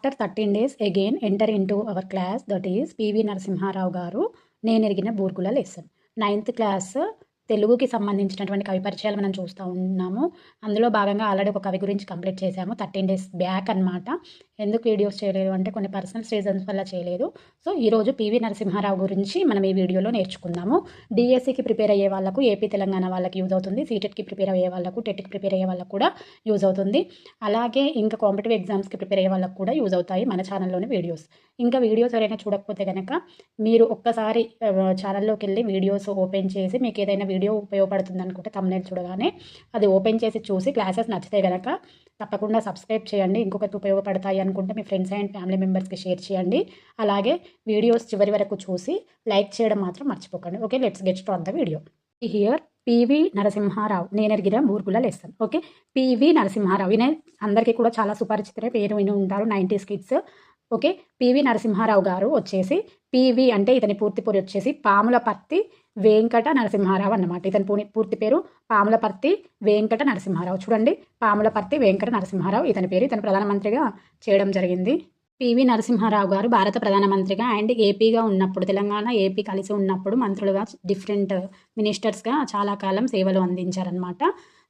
After thirteen days again enter in to our class that is PV Narasimha Rao గారు నేను ఎరిగిన Burgula lesson. Ninth class తెలుగుకి సంబంధించినటువంటి కవి పరిచయాలు మనం చూస్తూ ఉన్నాము. అందులో భాగంగా ఆల్రెడీ ఒక కవి గురించి కంప్లీట్ చేశాము. థర్టీన్ డేస్ బ్యాక్ అనమాట ఎందుకు వీడియోస్ చేయలేదు అంటే కొన్ని పర్సనల్ రీజన్స్ వల్ల చేయలేదు. సో ఈరోజు పివి నరసింహారావు గురించి మనం ఈ వీడియోలో నేర్చుకుందాము. డిఎస్సికి ప్రిపేర్ అయ్యే వాళ్ళకు ఏపీ తెలంగాణ వాళ్ళకి యూజ్ అవుతుంది. సీటెట్కి ప్రిపేర్ అయ్యే వాళ్ళకు టెట్కి ప్రిపేర్ అయ్యే వాళ్ళకు కూడా యూజ్ అవుతుంది. అలాగే ఇంకా కాంపిటేటివ్ ఎగ్జామ్స్కి ప్రిపేర్ అయ్యే వాళ్ళకు కూడా యూజ్ అవుతాయి మన ఛానల్లోని వీడియోస్. ఇంకా వీడియోస్ ఎవరైనా చూడకపోతే కనుక మీరు ఒక్కసారి ఛానల్లోకి వెళ్ళి వీడియోస్ ఓపెన్ చేసి మీకు ఏదైనా వీడియో ఉపయోగపడుతుంది అనుకుంటే తమ్నేల్ చూడగానే అది ఓపెన్ చేసి చూసి క్లాసెస్ నచ్చితే కనుక తప్పకుండా సబ్స్క్రైబ్ చేయండి. ఇంకొకరికి ఉపయోగపడతాయి అనుకుంటే మీ ఫ్రెండ్స్ అండ్ ఫ్యామిలీ మెంబర్స్కి షేర్ చేయండి. అలాగే వీడియోస్ చివరి వరకు చూసి లైక్ చేయడం మాత్రం మర్చిపోకండి. Okay let's get start the video here PV Narasimha Rao నేను ఎరిగిన Burgula lesson okay PV Narasimha Rao ఈయన అందరికీ కూడా చాలా సుపరిచితరే పేరు విని ఉంటారు nineties kids okay PV Narasimha Rao గారు వచ్చేసి పివి అంటే ఇతని పూర్తి పూరి వచ్చేసి పాములపర్తి వెంకట నరసింహారావు అన్నమాట. ఇతని పూని పూర్తి పేరు పాములపర్తి వెంకట నరసింహారావు. చూడండి పాములపర్తి వెంకట నరసింహారావు ఇతని పేరు. ఇతను ప్రధానమంత్రిగా చేయడం జరిగింది. పివి నరసింహారావు గారు భారత ప్రధానమంత్రిగా అండ్ ఏపీగా ఉన్నప్పుడు తెలంగాణ ఏపీ కలిసి ఉన్నప్పుడు మంత్రులుగా డిఫరెంట్ మినిస్టర్స్గా చాలా కాలం సేవలు అందించారనమాట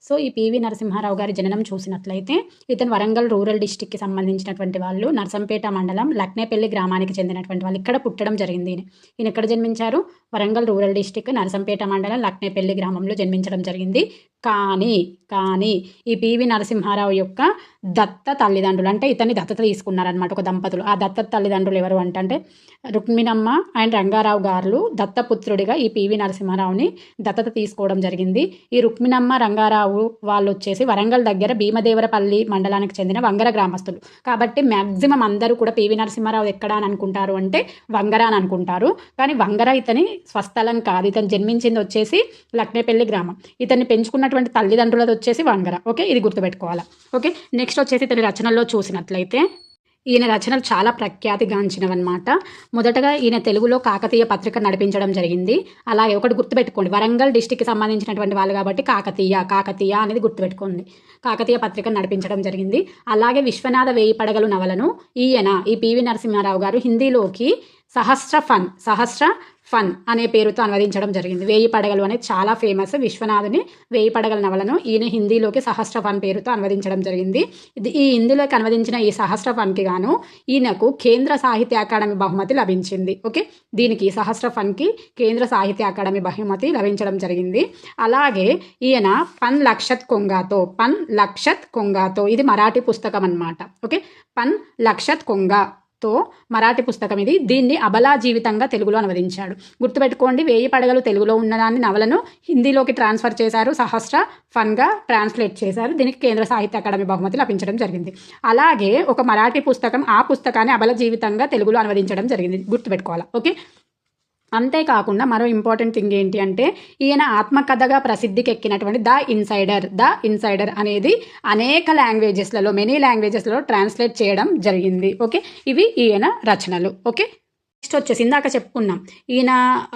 సో ఈ పివి నరసింహారావు గారి జననం చూసినట్లయితే ఇతను వరంగల్ రూరల్ డిస్టిక్కి సంబంధించినటువంటి వాళ్ళు నర్సంపేట మండలం లక్నేపల్లి గ్రామానికి చెందినటువంటి వాళ్ళు. ఇక్కడ పుట్టడం జరిగింది ఈయన. ఎక్కడ జన్మించారు? వరంగల్ రూరల్ డిస్టిక్ నరసంపేట మండలం లక్నేపల్లి గ్రామంలో జన్మించడం జరిగింది. కానీ కానీ ఈ పివి నరసింహారావు యొక్క దత్త తల్లిదండ్రులు అంటే ఇతన్ని దత్తత తీసుకున్నారనమాట ఒక దంపతులు. ఆ దత్త తల్లిదండ్రులు ఎవరు అంటే రుక్మిణమ్మ అండ్ రంగారావు గారు దత్తపుత్రుడిగా ఈ పివి నరసింహారావుని దత్తత తీసుకోవడం జరిగింది. ఈ రుక్మిణమ్మ రంగారావు వాళ్ళు వచ్చేసి వరంగల్ దగ్గర భీమదేవరపల్లి మండలానికి చెందిన వంగర గ్రామస్తులు. కాబట్టి మ్యాక్సిమం అందరూ కూడా పివి నరసింహారావు ఎక్కడ అని అనుకుంటారు అంటే వంగర అని అనుకుంటారు. కానీ వంగర ఇతని స్వస్థలం కాదు. ఇతను జన్మించింది వచ్చేసి లక్నేపల్లి గ్రామం. ఇతన్ని ఉన్నటువంటి తల్లిదండ్రులది వచ్చేసి వంగర. ఓకే? ఇది గుర్తుపెట్టుకోవాలా. ఓకే? నెక్స్ట్ వచ్చేసి ఇతని రచనల్లో చూసినట్లయితే ఈయన రచనలు చాలా ప్రఖ్యాతిగాంచినవన్నమాట. మొదటగా ఈయన తెలుగులో కాకతీయ పత్రిక నడిపించడం జరిగింది. అలాగే ఒకటి గుర్తుపెట్టుకోండి. వరంగల్ డిస్టిక్కి సంబంధించినటువంటి వాళ్ళు కాబట్టి కాకతీయ కాకతీయ అనేది గుర్తుపెట్టుకోండి. కాకతీయ పత్రిక నడిపించడం జరిగింది. అలాగే విశ్వనాథ వేయి పడగలు నవలను ఈయన ఈ పివి నరసింహారావు గారు హిందీలోకి సహస్ర ఫన్ సహస్ర ఫన్ అనే పేరుతో అనువదించడం జరిగింది. వేయి పడగలు అనేది చాలా ఫేమస్ విశ్వనాథుని వేయి పడగల నవలను ఈయన హిందీలోకి సహస్ర ఫన్ పేరుతో అనువదించడం జరిగింది. ఇది ఈ హిందీలోకి అనువదించిన ఈ సహస్ర ఫన్కి గాను ఈయనకు కేంద్ర సాహిత్య అకాడమీ బహుమతి లభించింది. ఓకే? దీనికి సహస్ర ఫన్కి కేంద్ర సాహిత్య అకాడమీ బహుమతి లభించడం జరిగింది. అలాగే ఈయన పన్ లక్షత్ కొంగాతో పన్ లక్షత్ కొంగాతో ఇది మరాఠీ పుస్తకం అన్నమాట ఓకే? పన్ లక్షత్ కొంగా తో మరాఠీ పుస్తకం ఇది. దీన్ని అబలా జీవితంగా తెలుగులో అనువదించాడు. గుర్తుపెట్టుకోండి వేయి పడగలు తెలుగులో ఉన్నదాన్ని నవలను హిందీలోకి ట్రాన్స్ఫర్ చేశారు. సహస్ర ఫన్గా ట్రాన్స్లేట్ చేశారు. దీనికి కేంద్ర సాహిత్య అకాడమీ బహుమతి లభించడం జరిగింది. అలాగే ఒక మరాఠీ పుస్తకం ఆ పుస్తకాన్ని అబల జీవితంగా తెలుగులో అనువదించడం జరిగింది. గుర్తుపెట్టుకోవాలి? ఓకే. అంతేకాకుండా మరో ఇంపార్టెంట్ థింగ్ ఏంటి అంటే ఈయన ఆత్మకథగా ప్రసిద్ధికి ఎక్కినటువంటి ద ఇన్సైడర్. ద ఇన్సైడర్ అనేది అనేక లాంగ్వేజెస్లలో మెనీ లాంగ్వేజెస్లలో ట్రాన్స్లేట్ చేయడం జరిగింది. ఓకే? ఇవి ఈయన రచనలు. ఓకే? నెక్స్ట్ వచ్చేసి ఇందాక చెప్పుకున్నాం. ఈయన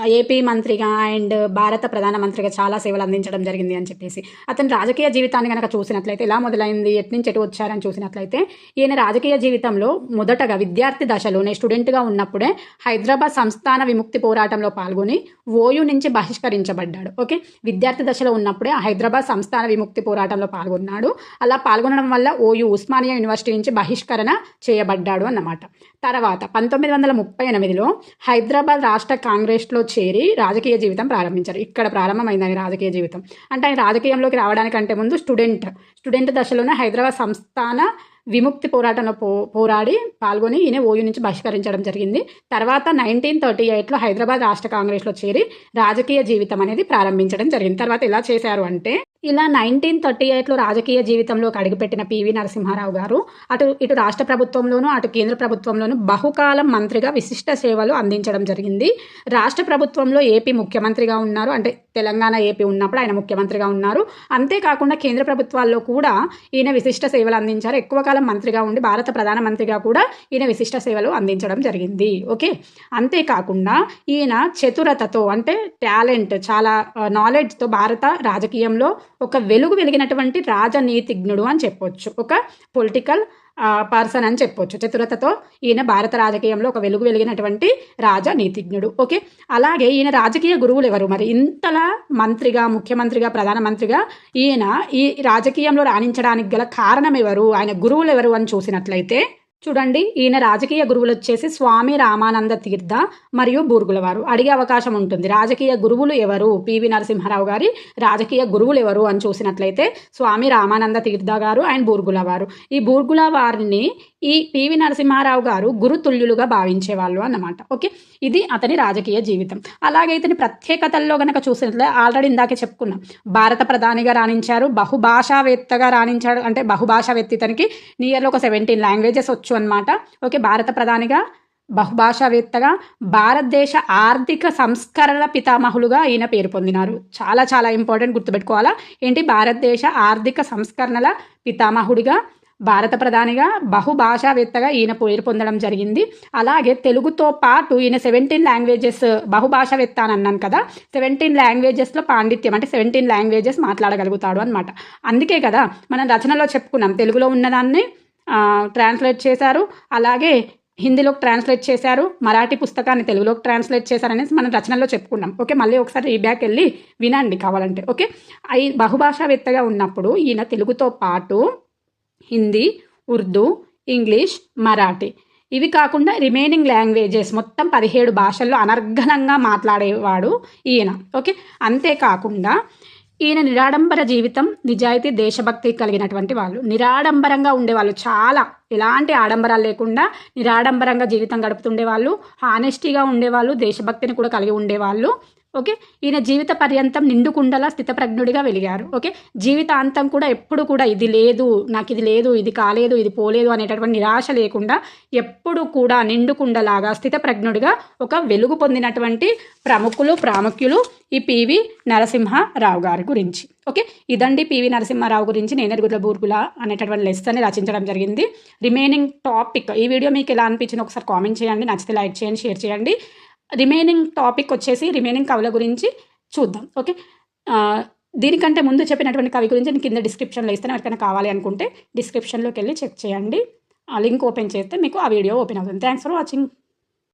ఏపీ మంత్రిగా అండ్ భారత ప్రధానమంత్రిగా చాలా సేవలు అందించడం జరిగింది అని చెప్పేసి. అతని రాజకీయ జీవితాన్ని కనుక చూసినట్లయితే ఎలా మొదలైంది ఎట్నుంచి ఎటు వచ్చారని చూసినట్లయితే ఈయన రాజకీయ జీవితంలో మొదటగా విద్యార్థి దశలోనే స్టూడెంట్గా ఉన్నప్పుడే హైదరాబాద్ సంస్థాన విముక్తి పోరాటంలో పాల్గొని ఓయు నుంచి బహిష్కరించబడ్డాడు. ఓకే? విద్యార్థి దశలో ఉన్నప్పుడే హైదరాబాద్ సంస్థాన విముక్తి పోరాటంలో పాల్గొన్నాడు. అలా పాల్గొనడం వల్ల ఓయు ఉస్మానియా యూనివర్సిటీ నుంచి బహిష్కరణ చేయబడ్డాడు అన్నమాట. తర్వాత పంతొమ్మిది వందల ముప్పై ఎనిమిది ఎనిమిదిలో హైదరాబాద్ రాష్ట్ర కాంగ్రెస్లో చేరి రాజకీయ జీవితం ప్రారంభించారు. ఇక్కడ ప్రారంభమైంది ఆయన రాజకీయ జీవితం. అంటే ఆయన రాజకీయంలోకి రావడానికంటే ముందు స్టూడెంట్ స్టూడెంట్ దశలోనే హైదరాబాద్ సంస్థాన విముక్తి పోరాటంలో పో పోరాడి పాల్గొని ఈయన ఓయూ నుంచి బహిష్కరించడం జరిగింది. తర్వాత నైన్టీన్ థర్టీ ఎయిట్లో హైదరాబాద్ రాష్ట్ర కాంగ్రెస్లో చేరి రాజకీయ జీవితం అనేది ప్రారంభించడం జరిగింది. తర్వాత ఎలా చేశారు అంటే ఇలా నైన్టీన్ థర్టీ ఎయిట్లో రాజకీయ జీవితంలోకి అడుగుపెట్టిన పివి నరసింహారావు గారు అటు ఇటు రాష్ట్ర ప్రభుత్వంలోనూ అటు కేంద్ర ప్రభుత్వంలోనూ బహుకాలం మంత్రిగా విశిష్ట సేవలు అందించడం జరిగింది. రాష్ట్ర ప్రభుత్వంలో ఏపీ ముఖ్యమంత్రిగా ఉన్నారు అంటే తెలంగాణ ఏపీ ఉన్నప్పుడు ఆయన ముఖ్యమంత్రిగా ఉన్నారు. అంతేకాకుండా కేంద్ర ప్రభుత్వాల్లో కూడా ఈయన విశిష్ట సేవలు అందించారు. ఎక్కువ కాలం మంత్రిగా ఉండి భారత ప్రధానమంత్రిగా కూడా ఈయన విశిష్ట సేవలు అందించడం జరిగింది. ఓకే? అంతేకాకుండా ఈయన చతురతతో అంటే టాలెంట్ చాలా నాలెడ్జ్తో భారత రాజకీయంలో ఒక వెలుగు వెలిగినటువంటి రాజనీతిజ్ఞుడు అని చెప్పొచ్చు. ఒక పొలిటికల్ పర్సన్ అని చెప్పొచ్చు. చతురతతో ఈయన భారత రాజకీయంలో ఒక వెలుగు వెలిగినటువంటి రాజనీతిజ్ఞుడు ఓకే? అలాగే ఈయన రాజకీయ గురువులు ఎవరు? మరి ఇంతలా మంత్రిగా ముఖ్యమంత్రిగా ప్రధానమంత్రిగా ఈయన ఈ రాజకీయంలో రాణించడానికి గల కారణం ఎవరు? ఆయన గురువులు ఎవరు అని చూసినట్లయితే చూడండి ఈయన రాజకీయ గురువులు వచ్చేసి స్వామి రామానంద తీర్థ మరియు బూర్గులవారు. అడిగే అవకాశం ఉంటుంది. రాజకీయ గురువులు ఎవరు? పివి నరసింహారావు గారి రాజకీయ గురువులు ఎవరు అని చూసినట్లయితే స్వామి రామానంద తీర్థ గారు అండ్ బూర్గులవారు. ఈ బూర్గుల వారిని ఈ పివి నరసింహారావు గారు గురుతుల్యులుగా భావించేవాళ్ళు అన్నమాట. ఓకే? ఇది అతని రాజకీయ జీవితం. అలాగే ఇతని ప్రత్యేకతల్లో గనక చూసినట్లయితే ఆల్రెడీ ఇందాకే చెప్పుకున్నాం. భారత ప్రధానిగా రాణించారు. బహుభాషావేత్తగా రాణించాడు. అంటే బహుభాషావేత్త ఇతనికి. నియర్లో ఒక సెవెంటీన్ లాంగ్వేజెస్ వచ్చు. అనమాట ఓకే భారత ప్రధానిగా బహుభాషావేత్తగా భారతదేశ ఆర్థిక సంస్కరణ పితామహులుగా ఈయన పేరు పొందినారు. చాలా చాలా ఇంపార్టెంట్ గుర్తుపెట్టుకోవాలా? ఏంటి? భారతదేశ ఆర్థిక సంస్కరణల పితామహుడిగా భారత ప్రధానిగా బహుభాషావేత్తగా ఈయన పేరు పొందడం జరిగింది. అలాగే తెలుగుతో పాటు ఈయన సెవెంటీన్ లాంగ్వేజెస్ బహుభాషావేత్త అని అన్నాను కదా సెవెంటీన్ లాంగ్వేజెస్లో పాండిత్యం అంటే సెవెంటీన్ లాంగ్వేజెస్ మాట్లాడగలుగుతాడు అనమాట అందుకే కదా మనం రచనలో చెప్పుకున్నాం తెలుగులో ఉన్నదాన్ని ట్రాన్స్లేట్ చేశారు. అలాగే హిందీలోకి ట్రాన్స్లేట్ చేశారు. మరాఠీ పుస్తకాన్ని తెలుగులోకి ట్రాన్స్లేట్ చేశారనేసి మనం రచనలో చెప్పుకున్నాం. ఓకే మళ్ళీ ఒకసారి రీబ్యాక్ వెళ్ళి వినండి కావాలంటే. ఓకే అయి బహుభాషావేత్తగా ఉన్నప్పుడు ఈయన తెలుగుతో పాటు హిందీ ఉర్దూ ఇంగ్లీష్ మరాఠీ ఇవి కాకుండా రిమైనింగ్ లాంగ్వేజెస్ మొత్తం పదిహేడు భాషల్లో అనర్ఘనంగా మాట్లాడేవాడు ఈయన. ఓకే అంతేకాకుండా ఈయన నిరాడంబర జీవితం నిజాయితీ దేశభక్తి కలిగినటువంటి వాళ్ళు. నిరాడంబరంగా ఉండేవాళ్ళు చాలా. ఎలాంటి ఆడంబరాలు లేకుండా నిరాడంబరంగా జీవితం గడుపుతుండే వాళ్ళు హానెస్టీగా ఉండేవాళ్ళు దేశభక్తిని కూడా కలిగి ఉండేవాళ్ళు. ఓకే? ఈయన జీవిత పర్యంతం నిండుకుండలా స్థితప్రజ్ఞుడిగా వెలిగారు. ఓకే? జీవితాంతం కూడా ఎప్పుడు కూడా ఇది లేదు నాకు ఇది లేదు ఇది కాలేదు ఇది పోలేదు అనేటటువంటి నిరాశ లేకుండా ఎప్పుడు కూడా నిండుకుండలాగా స్థితప్రజ్ఞుడిగా ఒక వెలుగు పొందినటువంటి ప్రముఖులు ప్రాముఖ్యులు ఈ పివి నరసింహారావు గారి గురించి. ఓకే? ఇదండి పివి నరసింహారావు గురించి నేనెరుగుల బూర్గుల అనేటటువంటి లెస్సన్ని రచించడం జరిగింది. Remaining topic. ఈ వీడియో మీకు ఎలా అనిపించింది ఒకసారి కామెంట్ చేయండి. నచ్చితే లైక్ చేయండి షేర్ చేయండి. రిమైనింగ్ టాపిక్ వచ్చేసి రిమైనింగ్ కవుల గురించి చూద్దాం. ఓకే దీనికంటే ముందు చెప్పినటువంటి కవి గురించి నేను కింద డిస్క్రిప్షన్లో ఇస్తాను. ఎవరికైనా కావాలి అనుకుంటే డిస్క్రిప్షన్లోకి వెళ్ళి చెక్ చేయండి. ఆ లింక్ ఓపెన్ చేస్తే మీకు ఆ వీడియో ఓపెన్ అవుతుంది. Thanks for watching